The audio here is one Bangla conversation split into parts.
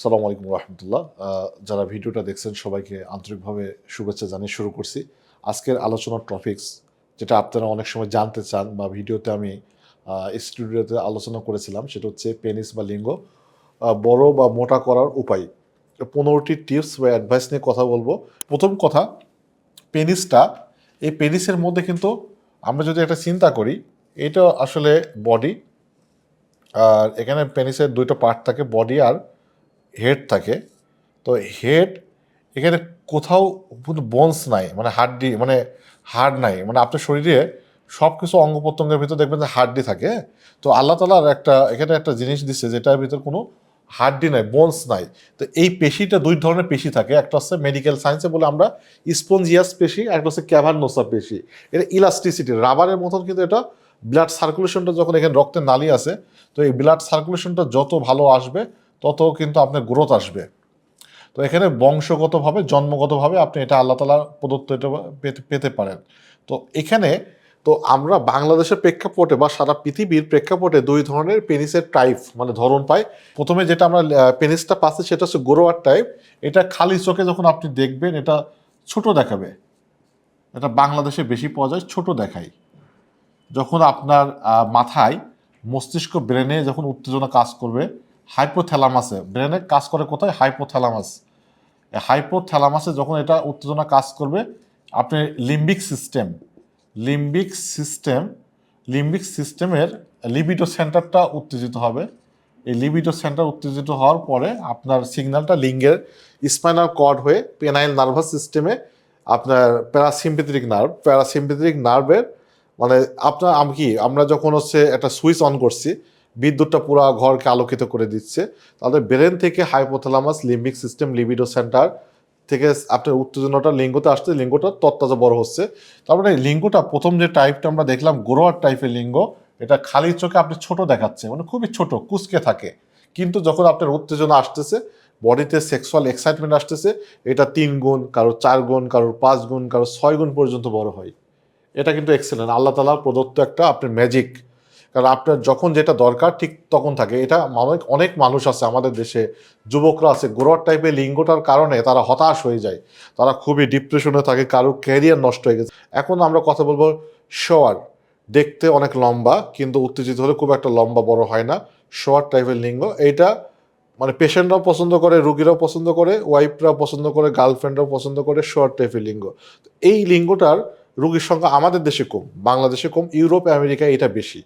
সালামু আলাইকুম রহমতুল্লাহ। যারা ভিডিওটা দেখছেন, সবাইকে আন্তরিকভাবে শুভেচ্ছা জানিয়ে শুরু করছি। আজকের আলোচনার টপিকস যেটা আপনারা অনেক সময় জানতে চান বা ভিডিওতে আমি স্টুডিওতে আলোচনা করেছিলাম, সেটা হচ্ছে পেনিস বা লিঙ্গ। বড় বা মোটা করার উপায়। পনেরোটি টিপস বা অ্যাডভাইস নিয়ে কথা বলব। প্রথম কথা পেনিসটা এই পেনিসের মধ্যে কিন্তু আমরা যদি একটা চিন্তা করি, এটা আসলে বডি আর এখানে পেনিসের দুইটা পার্ট থাকে বডি আর হেড থাকে, তো হেড এখানে কোথাও বোনস নাই মানে হাড্ডি মানে হাড় নাই মানে আপনার শরীরে সব কিছু অঙ্গ প্রত্যঙ্গের ভিতর দেখবেন যে হাড্ডি থাকে, তো আল্লাহ তালার একটা, এখানে একটা জিনিস দিচ্ছে যেটার ভিতর কোনো হাড্ডি নাই বোনস নাই, তো এই পেশিটা দুই ধরনের পেশি থাকে, একটা হচ্ছে মেডিকেল সায়েন্সে বলে আমরা স্পঞ্জিয়াস পেশি একটা হচ্ছে ক্যাভারনোসা পেশি, এটা ইলাস্টিসিটি রাবারের মতন কিন্তু এটা ব্লাড সার্কুলেশনটা যখন এখানে রক্তের নালি আছে, তো এই ব্লাড সার্কুলেশনটা যত ভালো আসবে তত কিন্তু আপনার গ্রোথ আসবে। তো এখানে বংশগতভাবে, জন্মগতভাবে আপনি এটা আল্লাহ তালার প্রদত্ত এটা পেতে পারেন। তো এখানে, তো আমরা বাংলাদেশের প্রেক্ষাপটে বা সারা পৃথিবীর প্রেক্ষাপটে দুই ধরনের পেনিসের টাইপ মানে ধরন পাই। প্রথমে যেটা আমরা পেনিসটা পাচ্ছি সেটা হচ্ছে গোরোয়ার টাইপ এটা খালি চোখে যখন আপনি দেখবেন, এটা ছোট দেখাবে। এটা বাংলাদেশে বেশি পাওয়া যায়, ছোট দেখায়। যখন আপনার মাথায় মস্তিষ্ক ব্রেনে যখন উত্তেজনা কাজ করবে হাইপোথ্যালামাসে, ব্রেনে কাজ করে কোথায়? হাইপোথ্যালামাস। হাইপোথ্যালামাসে যখন এটা উত্তেজনা কাজ করবে, আপনি limbic system limbic system, limbic সিস্টেমের লিবিডো সেন্টারটা উত্তেজিত হবে। এই লিবিডো সেন্টার উত্তেজিত হওয়ার পরে আপনার সিগন্যালটা লিঙ্গের স্পাইনাল কর্ড হয়ে পেনাইল নার্ভাস সিস্টেমে আপনার প্যারাসিম্পেথিক নার্ভ প্যারাসিম্পেথিক নার্ভের মানে আপনার, আমি কি, আমরা যখন হচ্ছে একটা সুইচ অন করছি বিদ্যুৎটা পুরো ঘরকে আলোকিত করে দিচ্ছে। তাহলে ব্রেন থেকে hypothalamus, limbic system, libido centre থেকে আপনার উত্তেজনাটা লিঙ্গতে আসছে, লিঙ্গটা তত্তাজা বড় হচ্ছে। তারপরে এই লিঙ্গটা প্রথম যে টাইপটা আমরা দেখলাম, গোরোয়ার টাইপের লিঙ্গ, এটা খালি চোখে আপনি ছোট দেখাচ্ছে মানে খুবই ছোট, কুচকে থাকে। কিন্তু যখন আপনার উত্তেজনা আসতেছে, বডিতে সেক্সুয়াল এক্সাইটমেন্ট আসতেছে, এটা তিন গুণ, কারোর চার গুণ, কারোর পাঁচ গুণ, কারোর ছয় গুণ পর্যন্ত বড় হয়। এটা কিন্তু এক্সেলেন্ট আল্লাহ তালা প্রদত্ত একটা, আপনার ম্যাজিক কারণ আপনার যখন যেটা দরকার ঠিক তখন থাকে। এটা অনেক অনেক মানুষ আছে আমাদের দেশে, যুবকরা আছে, গোড়ার টাইপের লিঙ্গটার কারণে তারা হতাশ হয়ে যায়। তারা খুবই ডিপ্রেশনে থাকে, কারোর ক্যারিয়ার নষ্ট হয়ে গেছে। এখন আমরা কথা বলব শোয়ার। দেখতে অনেক লম্বা, কিন্তু উত্তেজিত হলে খুব একটা লম্বা বড় হয় না। শোয়ার টাইপের লিঙ্গ। এইটা মানে পেশেন্টরাও পছন্দ করে, রুগীরাও পছন্দ করে ওয়াইফরাও পছন্দ করে গার্লফ্রেন্ডরাও পছন্দ করে শর্ট টাইপের লিঙ্গ। এই লিঙ্গটার রুগীর সংখ্যা আমাদের দেশে কম, বাংলাদেশে কম, ইউরোপ, আমেরিকায় এটা বেশি।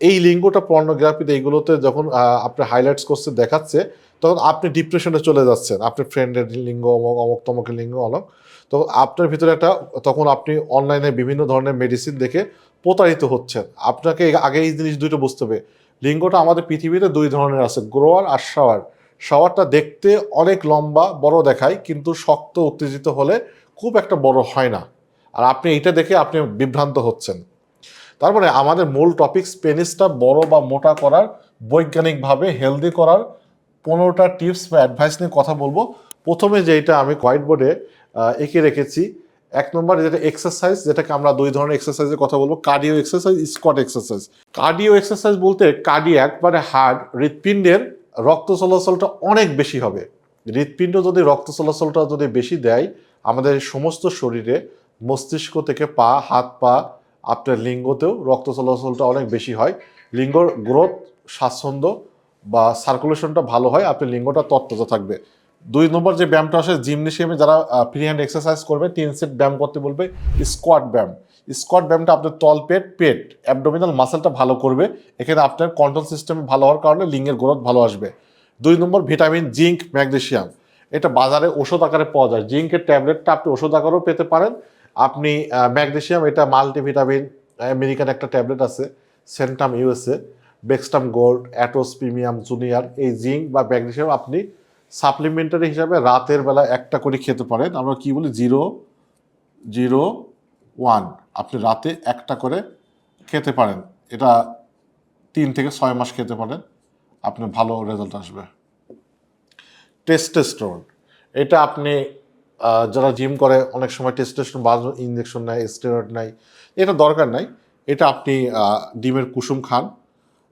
এই লিঙ্গটা, পর্নোগ্রাফিতে এইগুলোতে যখন আপনি হাইলাইটস করছে, দেখাচ্ছে, তখন আপনি ডিপ্রেশনে চলে যাচ্ছেন। আপনার ফ্রেন্ডের লিঙ্গ, অমক অমক তমকের লিঙ্গ, অলক। তো আপনার ভিতরে একটা, তখন আপনি অনলাইনে বিভিন্ন ধরনের মেডিসিন দেখে প্রতারিত হচ্ছেন। আপনাকে আগে এই জিনিস দুটো বুঝতে হবে। লিঙ্গটা আমাদের পৃথিবীতে দুই ধরনের আছে গ্রোয়ার আর শাওয়ার শাওয়ারটা দেখতে অনেক লম্বা, বড় দেখায়, কিন্তু শক্ত, উত্তেজিত হলে খুব একটা বড় হয় না। আর আপনি এটা দেখে আপনি বিভ্রান্ত হচ্ছেন। তারপরে আমাদের মূল টপিকস পেনিসটা বড় বা মোটা করার, বৈজ্ঞানিকভাবে হেলদি করার পনেরোটা টিপস বা অ্যাডভাইস নিয়ে কথা বলব। প্রথমে যেটা আমি হোয়াইট বোর্ডে এঁকে রেখেছি, এক নম্বর যেটা এক্সারসাইজ যেটাকে আমরা দুই ধরনের এক্সারসাইজের কথা বলব cardio exercise squat exercise cardio exercise বলতে কার্ডিয়াক মানে হার্ট হৃৎপিণ্ডের রক্ত চলাচলটা অনেক বেশি হবে। হৃৎপিণ্ড যদি রক্ত চলাচলটা যদি বেশি দেয়, আমাদের সমস্ত শরীরে মস্তিষ্ক থেকে পা, হাত, পা, আপনার লিঙ্গতেও রক্ত চলাচলটা অনেক বেশি হয়। লিঙ্গর গ্রোথ স্বাচ্ছন্দ্য বা সার্কুলেশনটা ভালো হয়, আপনার লিঙ্গটা তত্ত্বতা থাকবে। দুই নম্বর যে ব্যায়ামটা আসে জিমনেশিয়ামে যারা ফ্রি হ্যান্ড এক্সারসাইজ করবে, তিন সেট ব্যায়াম করতে বলবে স্কোয়াট ব্যায়াম। স্কোয়াট ব্যায়ামটা আপনার তল, পেট পেট অ্যাবডোমিনাল মাসেলটা ভালো করবে। এখানে আপনার কন্ট্রোল সিস্টেম ভালো হওয়ার কারণে লিঙ্গের গ্রোথ ভালো আসবে। দুই নম্বর ভিটামিন জিঙ্ক ম্যাগনেশিয়াম এটা বাজারে ওষুধ আকারে পাওয়া যায়। জিঙ্কের ট্যাবলেটটা আপনি ওষুধ আকারেও পেতে পারেন। আপনি ম্যাগনেশিয়াম, এটা মাল্টিভিটামিন, আমেরিকান একটা ট্যাবলেট আছে, সেন্টাম ইউএসএ বেক্সটাম গোল্ড, অ্যাটোস প্রিমিয়াম জুনিয়র, এই জিঙ্ক বা ম্যাগনেশিয়াম আপনি সাপ্লিমেন্টারি হিসাবে রাতের বেলা একটা করে খেতে পারেন। আমরা কি বলি? Zero zero, one. আপনি রাতে একটা করে খেতে পারেন। এটা তিন থেকে ছয় মাস খেতে পারেন। আপনার ভালো রেজাল্ট আসবে। টেস্টেস্টোন এটা আপনি যারা জিম করে, অনেক সময় টেস্টেশন বাজার ইঞ্জেকশন নেয় স্টেরয়েড নেয়, এটা দরকার নাই। এটা আপনি ডিমের কুসুম খান,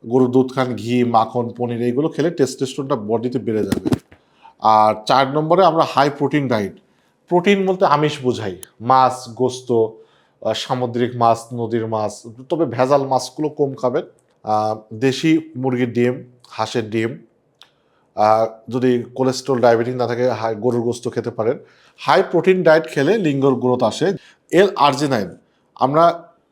গরুর দুধ খান, ঘি, মাখন, পনির, এইগুলো খেলে টেস্টেস্টোনটা বডিতে বেড়ে যাবে। আর চার নম্বরে আমরা হাই প্রোটিন ডায়েট প্রোটিন বলতে আমিষ বোঝাই। মাছ, গোস্ত সামুদ্রিক মাছ, নদীর মাছ, তবে ভেজাল মাছগুলো কম খাবেন। দেশি মুরগির ডিম, হাঁসের ডিম যদি কোলেস্ট্রল ডায়াবেটিস না থাকে হাই গরুর গোস্ত খেতে পারেন। হাই প্রোটিন ডায়েট খেলে লিঙ্গর গ্রোথ আসে। এল আর্জিনাইন আমরা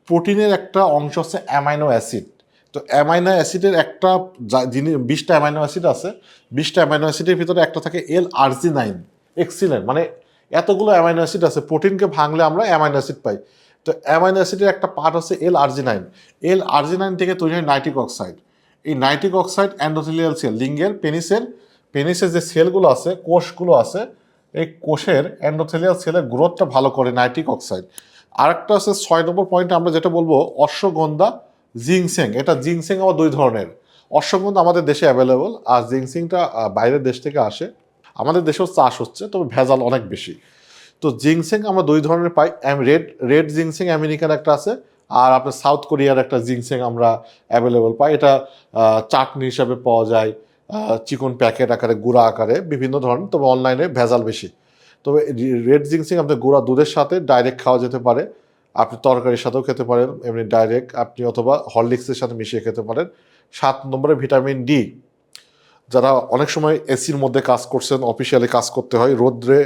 প্রোটিনের একটা অংশ হচ্ছে অ্যামাইনো অ্যাসিড তো অ্যামাইনো অ্যাসিডের একটা যা- জিনিস বিশটা অ্যামাইনো অ্যাসিড আছে, বিশটা অ্যামাইনো অ্যাসিডের ভিতরে একটা থাকে এল আর্জিনাইন এক্সিলেন্ট মানে এতগুলো অ্যামাইনো অ্যাসিড আছে প্রোটিনকে ভাঙলে আমরা অ্যামাইনো অ্যাসিড পাই। তো অ্যামাইনো অ্যাসিডের একটা পার্ট হচ্ছে এল আর্জিনাইন এল আর্জিনাইন থেকে তৈরি হয় নাইট্রিক অক্সাইড এই নাইট্রিক অক্সাইড অ্যান্ডোথেলিয়াল সেল, লিঙ্গের পেনিসের পেনিসের যে সেলগুলো আছে, কোষগুলো আছে, এই কোষের অ্যান্ডোথেলিয়াল সেলের গ্রোথটা ভালো করে নাইট্রিক অক্সাইড। আরেকটা আছে ছয় নম্বর পয়েন্টে আমরা যেটা বলব, অশ্বগন্ধা জিংসেং। এটা জিংসেং আবার দুই ধরনের। অশ্বগন্ধা আমাদের দেশে অ্যাভেলেবল আর জিংসিংটা বাইরের দেশ থেকে আসে। আমাদের দেশেও চাষ হচ্ছে, তবে ভেজাল অনেক বেশি। তো জিংসেং আমরা দুই ধরনের পাই রেড রেড জিংসেং আমেরিকান একটা আছে আর আপনার সাউথ কোরিয়ার একটা জিংসেং আমরা অ্যাভেলেবল পাই। এটা চাটনি হিসাবে পাওয়া যায় চিকন প্যাকেট আকারে, গুঁড়া আকারে, বিভিন্ন ধরনের, তবে অনলাইনে ভেজাল বেশি। তবে রেড জিংসিং আপনি গুঁড়া দুধের সাথে ডাইরেক্ট খাওয়া যেতে পারে। আপনি তরকারির সাথেও খেতে পারেন, এমনি ডাইরেক্ট আপনি অথবা হরলিক্সের সাথে মিশিয়ে খেতে পারেন। সাত নম্বরে ভিটামিন ডি যারা অনেক সময় এসির মধ্যে কাজ করছেন অফিসিয়ালি কাজ করতে হয়, রোদ্রে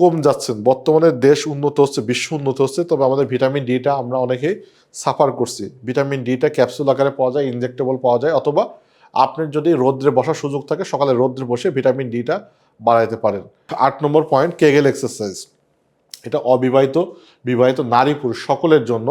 কম যাচ্ছেন। বর্তমানে দেশ উন্নত হচ্ছে, বিশ্ব উন্নত হচ্ছে, তবে আমাদের ভিটামিন ডিটা আমরা অনেকেই সাফার করছি। ভিটামিন ডিটা ক্যাপসুল আকারে পাওয়া যায় ইনজেক্টেবল পাওয়া যায়, অথবা আপনার যদি রোদ্রে বসার সুযোগ থাকে, সকালে রোদ্রে বসে ভিটামিন ডিটা বাড়াইতে পারেন। আট নম্বর পয়েন্ট কেগেল এক্সারসাইজ এটা অবিবাহিত, বিবাহিত নারী পুরুষ সকলের জন্য।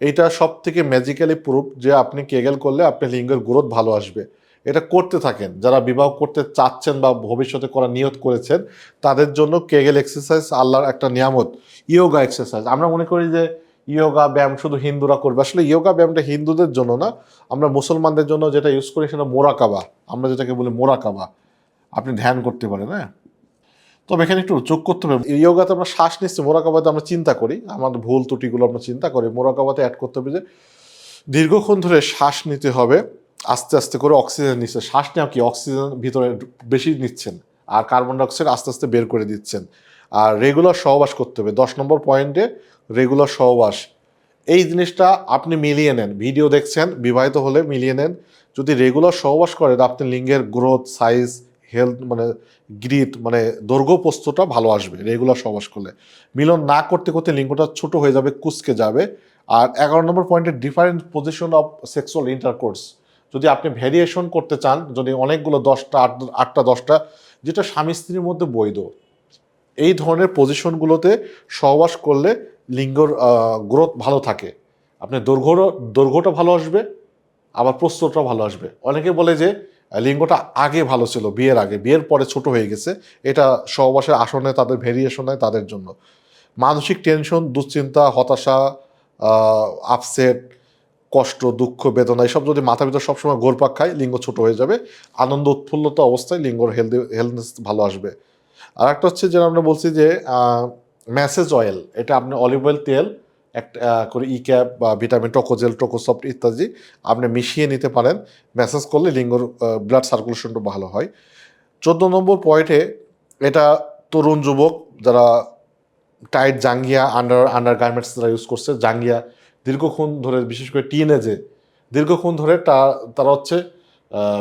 এইটা সব থেকে ম্যাজিক্যালি প্রুফ যে আপনি কেগেল করলে আপনার লিঙ্গের গ্রোথ ভালো আসবে। এটা করতে থাকেন। যারা বিবাহ করতে চাচ্ছেন বা ভবিষ্যতে করা নিয়ত করেছেন, তাদের জন্য কেগেল এক্সারসাইজ আল্লাহর একটা নিয়ামত। ইয়োগা এক্সারসাইজ আমরা মনে করি যে ইয়োগা ব্যায়াম শুধু হিন্দুরা করবে। আসলে ইয়োগা ব্যায়ামটা হিন্দুদের জন্য না। আমরা মুসলমানদের জন্য যেটা ইউজ করি সেটা মোরাকাবা আমরা যেটাকে বলি মোরাকাবা আপনি ধ্যান করতে পারেন হ্যাঁ? তবে এখানে একটু যোগ করতে হবে। ইয়োগাতে আমরা শ্বাস নিচ্ছি মোরাকাবাতে আমরা চিন্তা করি। আমাদের ভুল ত্রুটিগুলো আমরা চিন্তা করি। মোরাকাবাতে অ্যাড করতে হবে যে দীর্ঘক্ষণ ধরে শ্বাস নিতে হবে। আস্তে আস্তে করে অক্সিজেন নিচ্ছে। শ্বাস নেওয়া কি? অক্সিজেন ভিতরে বেশি নিচ্ছেন আর কার্বন ডাইঅক্সাইড আস্তে আস্তে বের করে দিচ্ছেন। আর রেগুলার সহবাস করতে হবে। দশ নম্বর পয়েন্টে রেগুলার সহবাস। এই জিনিসটা আপনি মিলিয়ে নেন। ভিডিও দেখছেন, বিবাহিত হলে মিলিয়ে নেন। যদি রেগুলার সহবাস করেন আপনি লিঙ্গের গ্রোথ, সাইজ, হেলথ মানে গ্রিট মানে দৈর্ঘ্য পোস্তটা ভালো আসবে রেগুলার সহবাস করলে। মিলন না করতে করতে লিঙ্গটা ছোট হয়ে যাবে, কুচকে যাবে। আর এগারো নম্বর পয়েন্টে different position of sexual intercourse যদি আপনি ভ্যারিয়েশন করতে চান, যদি অনেকগুলো দশটা, আট, আটটা, দশটা, যেটা স্বামী স্ত্রীর মধ্যে বৈধ, এই ধরনের পজিশনগুলোতে সহবাস করলে লিঙ্গর গ্রোথ ভালো থাকে। আপনি দৈর্ঘ্য দৈর্ঘ্যটা ভালো আসবে, আবার প্রস্তরটা ভালো আসবে। অনেকে বলে যে লিঙ্গটা আগে ভালো ছিল, বিয়ের আগে, বিয়ের পরে ছোট হয়ে গেছে, এটা সহবাসের আসনে তাদের ভেরিয়েশন হয় তাদের জন্য। মানসিক টেনশন দুশ্চিন্তা, হতাশা আপসেট কষ্ট, দুঃখ, বেদনা, এসব যদি মাথা ভিতর সবসময় গোরপাক খায়, লিঙ্গ ছোট হয়ে যাবে। আনন্দ উৎফুল্লতা অবস্থায় লিঙ্গর হেলদি হেলথনেস ভালো আসবে। আর একটা হচ্ছে যেটা আমরা বলছি যে ম্যাসেজ অয়েল এটা আপনি অলিভ অয়েল তেল, একটা করে ই ক্যাপ বা ভিটামিন টোকোজেল টোকোসফট ইত্যাদি আপনি মিশিয়ে নিতে পারেন। ম্যাসেজ করলে লিঙ্গর ব্লাড সার্কুলেশনটা ভালো হয়। চোদ্দ নম্বর পয়েন্টে এটা তরুণ যুবক যারা টাইট জাঙ্গিয়া আন্ডার আন্ডার গার্মেন্টস যারা ইউজ করছে, জাঙ্গিয়া দীর্ঘক্ষণ ধরে, বিশেষ করে টিনেজে দীর্ঘক্ষণ ধরে তারা হচ্ছে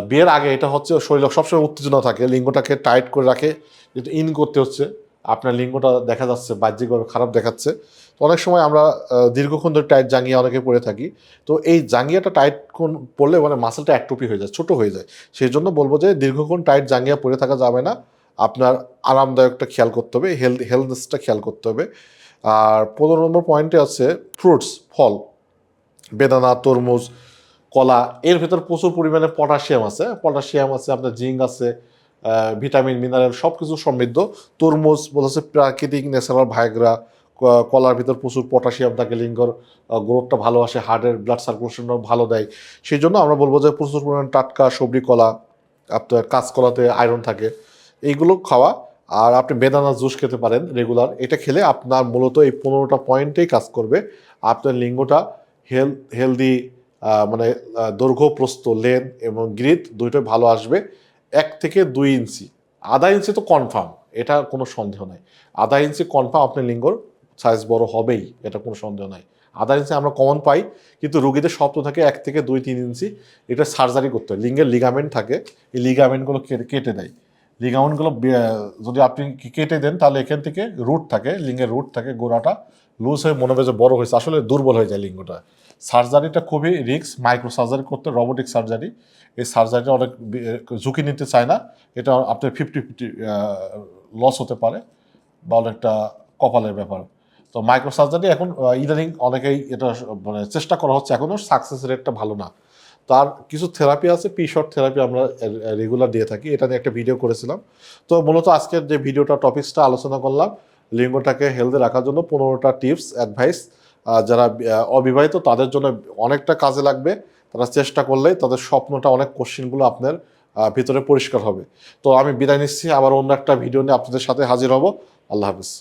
বিয়ের আগে এটা হচ্ছে শরীর সবসময় উত্তেজনা থাকে, লিঙ্গটাকে টাইট করে রাখে কিন্তু ইন করতে হচ্ছে, আপনার লিঙ্গটা দেখা যাচ্ছে, বাহ্যিকভাবে খারাপ দেখাচ্ছে। তো অনেক সময় আমরা দীর্ঘক্ষণ ধরে টাইট জাঙ্গিয়া অনেকে পরে থাকি, তো এই জাঙ্গিয়াটা টাইট কোন পরলে মানে মাসেলটা একটুপি হয়ে যায়, ছোট হয়ে যায়। সেই জন্য বলব যে দীর্ঘক্ষণ টাইট জাঙ্গিয়া পরে থাকা যাবে না, আপনার আরামদায়কটা খেয়াল করতে হবে হেলথ হেলথনেসটা খেয়াল করতে হবে। আর পনেরো নম্বর পয়েন্টে আছে ফ্রুটস ফল, বেদানা, তরমুজ, কলা, এর ভেতর প্রচুর পরিমাণে পটাশিয়াম আছে। পটাশিয়াম আছে, আপনার জিঙ্ক আছে ভিটামিন মিনারেল সব কিছু সমৃদ্ধ। তরমুজ বলেছে প্রাকৃতিক ন্যাচারাল ভাইগ্রা কলার ভিতর প্রচুর পটাশিয়াম থাকে, লিঙ্গর গ্রোথটা ভালো আসে হার্টের ব্লাড সার্কুলেশনও ভালো দেয়। সেই জন্য আমরা বলব যে প্রচুর পরিমাণে টাটকা, সবজি কলা, আপনার কাঁচকলাতে আয়রন থাকে। এইগুলো খাওয়া আর আপনি বেদানা জুস খেতে পারেন রেগুলার এটা খেলে আপনার মূলত এই পনেরোটা পয়েন্টেই কাজ করবে। আপনার লিঙ্গটা হেল হেলদি মানে দৈর্ঘ্য প্রস্থ লেন এবং গ্রিথ দুইটাই ভালো আসবে। এক থেকে দুই ইঞ্চি। আধা ইঞ্চি তো কনফার্ম এটা কোনো সন্দেহ নাই। আধা ইঞ্চি কনফার্ম আপনার লিঙ্গর সাইজ বড় হবেই, এটা কোনো সন্দেহ নাই। আধা ইঞ্চি আমরা কমন পাই, কিন্তু রুগীদের স্বপ্ন থাকে এক থেকে দুই তিন ইঞ্চি। এটা সার্জারি করতে হয়। লিঙ্গের লিগামেন্ট থাকে, এই লিগামেন্টগুলো কেটে দেয়। লিগামেন্টগুলো যদি আপনি কেটে দেন, তাহলে এখান থেকে রুট থাকে, লিঙ্গের রুট থাকে, গোড়াটা লুজ হয়ে মনে হবে যে বড় হয়েছে। আসলে দুর্বল হয়ে যায় লিঙ্গটা। সার্জারিটা খুবই রিক্স মাইক্রো সার্জারি করতে রবোটিক সার্জারি এই সার্জারিটা অনেক ঝুঁকি নিতে চায় না। এটা আপনার ফিফটি ফিফটি লস হতে পারে বা অনেকটা কপালের ব্যাপার। তো মাইক্রো সার্জারি এখন ইদানিং অনেকেই এটা মানে চেষ্টা করা হচ্ছে। এখনও সাকসেস রেটটা ভালো না। তার কিছু থেরাপি আছে পি শর্ট থেরাপি আমরা রেগুলার দিয়ে থাকি, এটা নিয়ে একটা ভিডিও করেছিলাম। তো মূলত আজকের যে ভিডিওটা টপিক্সটা আলোচনা করলাম, লিঙ্গটাকে হেলদি রাখার জন্য পনেরোটা টিপস অ্যাডভাইস যারা অবিবাহিত, তাদের জন্য অনেকটা কাজে লাগবে। তারা চেষ্টা করলেই তাদের স্বপ্নটা, অনেক কোশ্চেনগুলো আপনার ভিতরে পরিষ্কার হবে। তো আমি বিদায় নিচ্ছি, আবার অন্য একটা ভিডিও নিয়ে আপনাদের সাথে হাজির হব। আল্লাহ হাফিজ।